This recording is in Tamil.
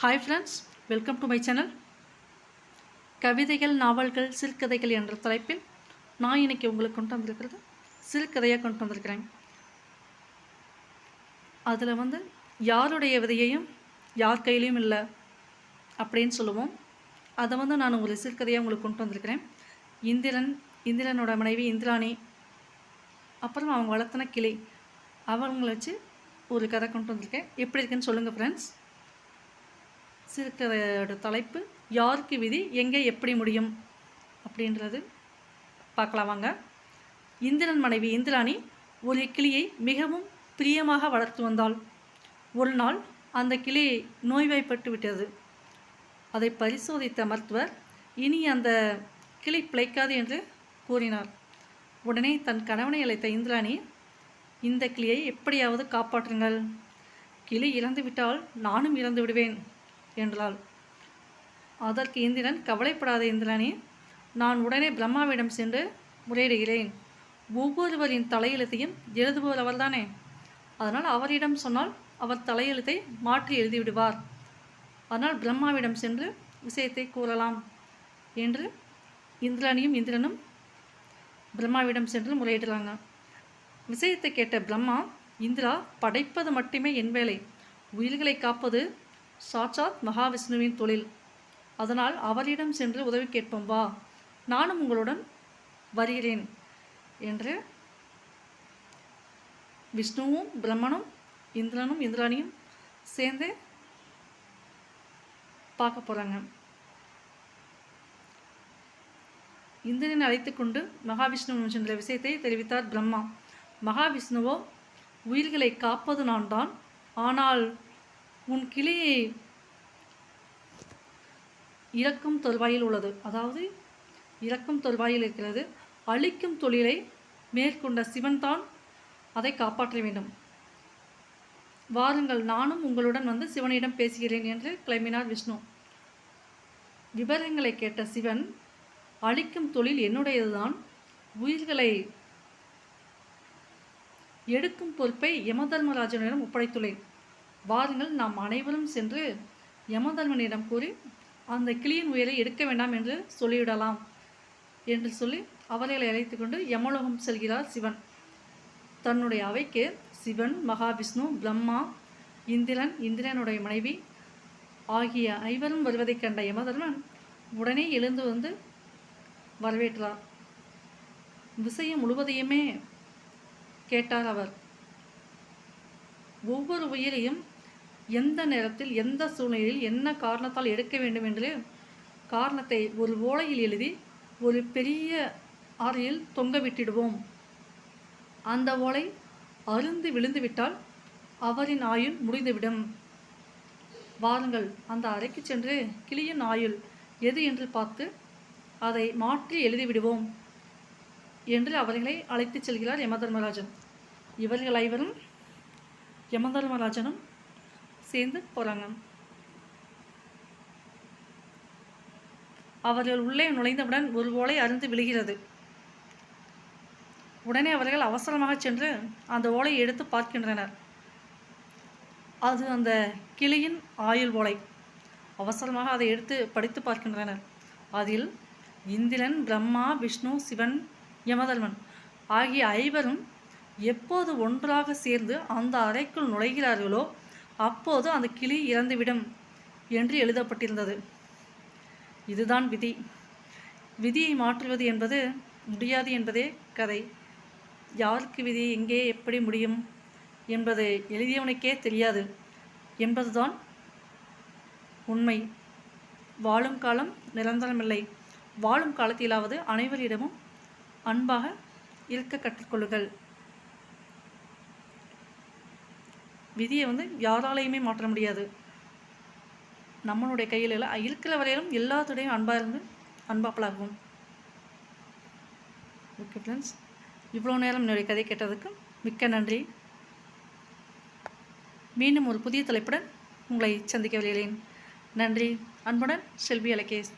Hi friends welcome to my channel கவிதைகள் நாவல்கள் சிறுகதைகள் என்ற தலைப்பில் நான் இன்னைக்கு உங்களுக்கு கொண்டு வந்திருக்கிறது சிறுகதையாக கொண்டு வந்திருக்கிறேன். அதில் வந்து யாருடைய விதையையும் யார் கையிலையும் இல்லை அப்படின்னு சொல்லுவோம். அதை வந்து நான் ஒரு சிறுகதையாக உங்களுக்கு கொண்டு வந்திருக்கிறேன். இந்திரன் இந்திரனோட மனைவி இந்திராணி அப்புறம் அவங்க வளர்த்தின கிளி அவங்கள வச்சு ஒரு கதை கொண்டு வந்திருக்கேன். எப்படி இருக்குன்னு சொல்லுங்கள் ஃப்ரெண்ட்ஸ் சிறுகதையோட தலைப்பு யாருக்கு விதி எங்கே எப்படி முடியும்? அப்படின்றது பார்க்கலாம் வாங்க. இந்திரன் மனைவி இந்திராணி ஒரு கிளியை மிகவும் பிரியமாக வளர்த்து வந்தாள். ஒரு நாள் அந்த கிளி நோய்வாய்ப்பட்டு விட்டது. அதை பரிசோதித்த மருத்துவர் இனி அந்த கிளி பிழைக்காது என்று கூறினார். உடனே தன் கணவனை அழைத்த இந்திராணி இந்த கிளியை எப்படியாவது காப்பாற்றுங்கள். கிளி இறந்துவிட்டால் நானும் இறந்து விடுவேன் என்றாள். அதற்கு இந்திரன் கவலைப்படாத இந்திரனே நான் உடனே பிரம்மாவிடம் சென்று முறையிடுகிறேன். ஒவ்வொருவரின் தலையெழுத்தையும் எழுதுபவர் அவர்தானே? அதனால் அவரிடம் சொன்னால் அவர் தலையெழுத்தை மாற்றி எழுதிவிடுவார். அதனால் பிரம்மாவிடம் சென்று விஷயத்தை கூறலாம் என்று இந்திராணியும் இந்திரனும் பிரம்மாவிடம் சென்று முறையிடுறாங்க. விஷயத்தை கேட்ட பிரம்மா இந்திரா படைப்பது மட்டுமே என் வேலை. உயிர்களை காப்பது சாட்சாத் மகாவிஷ்ணுவின் தொழில். அதனால் அவரிடம் சென்று உதவி கேட்போம் வா. நானும் உங்களுடன் வருகிறேன் என்று விஷ்ணுவும் பிரம்மனும் இந்திரனும் இந்திராணியும் சேர்ந்து பார்க்க போகிறாங்க இந்திரனை அழைத்து கொண்டு மகாவிஷ்ணுவின் சென்ற விஷயத்தை தெரிவித்தார் பிரம்மா. மகாவிஷ்ணுவோ உயிர்களை காப்பது நான் தான் ஆனால் உன் கிளி இறக்கும் தொல்வாயில் உள்ளது. அதாவது இறக்கும் தொல்வாயில் இருக்கிறது. அழிக்கும் தொழிலை மேற்கொண்ட சிவன்தான் அதை காப்பாற்ற வேண்டும். வாருங்கள் நானும் உங்களுடன் வந்து சிவனிடம் பேசுகிறேன் என்று கிளம்பினார் விஷ்ணு. விவரங்களை கேட்ட சிவன் அழிக்கும் தொழில் என்னுடையதுதான். உயிர்களை எடுக்கும் பொறுப்பை யமதர்மராஜனிடம் ஒப்படைத்துள்ளேன். வாருங்கள் நாம் அனைவரும் சென்று யமதர்மனிடம் கூறி அந்த கிளியின் உயிரை எடுக்க வேண்டாம் என்று சொல்லிவிடலாம் என்று சொல்லி அவர்களை அழைத்து கொண்டு யமலோகம் செல்கிறார் சிவன். தன்னுடைய அவைக்கு சிவன் மகாவிஷ்ணு பிரம்மா இந்திரன் இந்திரனுடைய மனைவி ஆகிய ஐவரும் வருவதைக் கண்ட யமதர்மன் உடனே எழுந்து வந்து வரவேற்றார். விஷயம் முழுவதையுமே கேட்டார் அவர். ஒவ்வொரு உயிரையும் எந்த நேரத்தில் எந்த சூழ்நிலையில் என்ன காரணத்தால் எடுக்க வேண்டும் என்று காரணத்தை ஒரு ஓலையில் எழுதி ஒரு பெரிய ஆறையில் தொங்க விட்டிடுவோம். அந்த ஓலை அருந்து விழுந்துவிட்டால் அவரின் ஆயுள் முடிந்துவிடும். வாருங்கள் அந்த அறைக்கு சென்று கிளியின் ஆயுள் எது என்று பார்த்து அதை மாற்றி எழுதிவிடுவோம் என்று அவர்களை அழைத்துச் செல்கிறார் யமதர்மராஜன். இவர்கள் ஐவரும் யமதர்மராஜனும் சேர்ந்து போகிறாங்க அவர்கள் உள்ளே நுழைந்தவுடன் ஒரு ஓலை அருந்து விழுகிறது. உடனே அவர்கள் அவசரமாக சென்று அந்த ஓலையை எடுத்து பார்க்கின்றனர். அது அந்த கிளியின் ஆயுள் ஓலை. அவசரமாக அதை எடுத்து படித்து பார்க்கின்றனர். அதில் இந்திரன் பிரம்மா விஷ்ணு சிவன் யமதர்மன் ஆகிய ஐவரும் எப்போது ஒன்றாக சேர்ந்து அந்த அறைக்குள் நுழைகிறார்களோ அப்போது அந்த கிளி இறந்துவிடும் என்று எழுதப்பட்டிருந்தது. இதுதான் விதி. விதியை மாற்றுவது என்பது முடியாது என்பதே கதை. யாருக்கு விதி எங்கே எப்படி முடியும் என்பது எழுதியவனுக்கே தெரியாது என்பதுதான் உண்மை. வாழும் காலம் நிரந்தரமில்லை. வாழும் காலத்திலாவது அனைவரிடமும் அன்பாக இருக்க கற்றுக்கொள்ளுங்கள். விதியை வந்து யாராலையுமே மாற்ற முடியாது. நம்மளுடைய கையில் இல்லை இருக்கிற வரையிலும் எல்லாத்துடையும் அன்பாக இருந்து அன்பாக பழகும் ஓகே ஃப்ரெண்ட்ஸ் இவ்வளோ நேரம் என்னுடைய கதை கேட்டதுக்கு மிக்க நன்றி. மீண்டும் ஒரு புதிய தலைப்புடன் உங்களை சந்திக்க வருகிறேன் நன்றி. அன்புடன் செல்வி அலகேஷ்